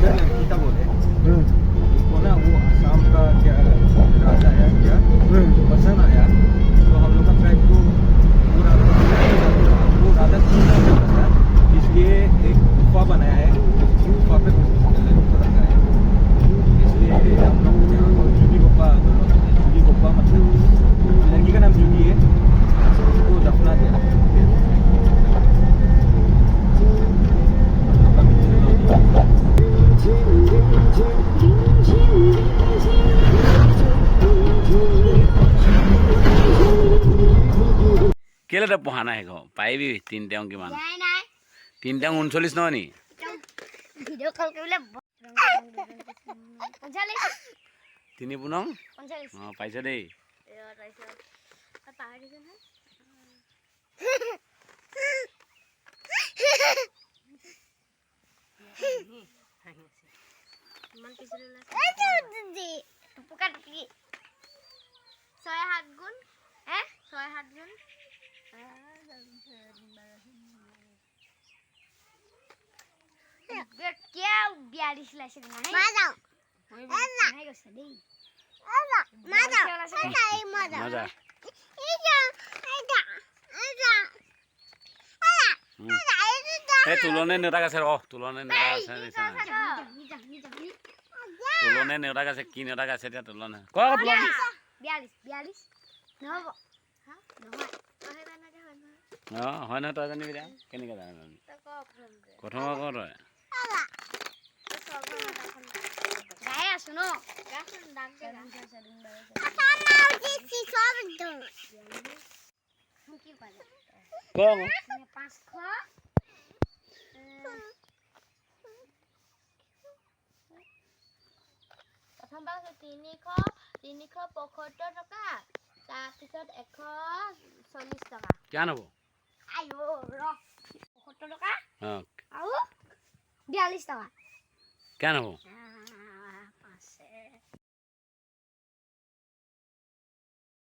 কিতা বলে। তই পঢ়া নাই ঘৰ? পাৰিবি তিনিটা অঙ্ক কিমান? নাই নাই। তিনিটা ঊনচল্লিছ নহয় নি? কল তিনি পোনং? পঞ্চল্লিছ অঁ পাৰিছ দেই। ইমান পিছলৈ কেতিয়াও বিয়াল্লিছ ওলাইছে নাই নাই গৈছে দেই বিয়াল্লিছ ওলাইছে দেই। এই তুলনে তুলনে তুলনে নেউতাক আছে কি নেউতাক আছে এতিয়া তুলনে? ক বিয়াল্লিছ বিয়াল্লিছ নহ'ব। নহয়। অঁ হয় নহয় তই জানিবি এতিয়া? কেনেকৈ জানো প্ৰথম আকৌ তই। গায়ে আছো ন? কি পালে ক আকৌ। পাঁচশো। প্ৰথম বাৰ তিনিশ তিনিশ পঁয়সত্তৰ টকা তাৰপিছত এশ চল্লিছ টকা। কিমান হ'ব? আয়ো ৰ পঁয়সত্তৰ টকা। বিয়াল্লিছ টকা। হ'ব? আহ,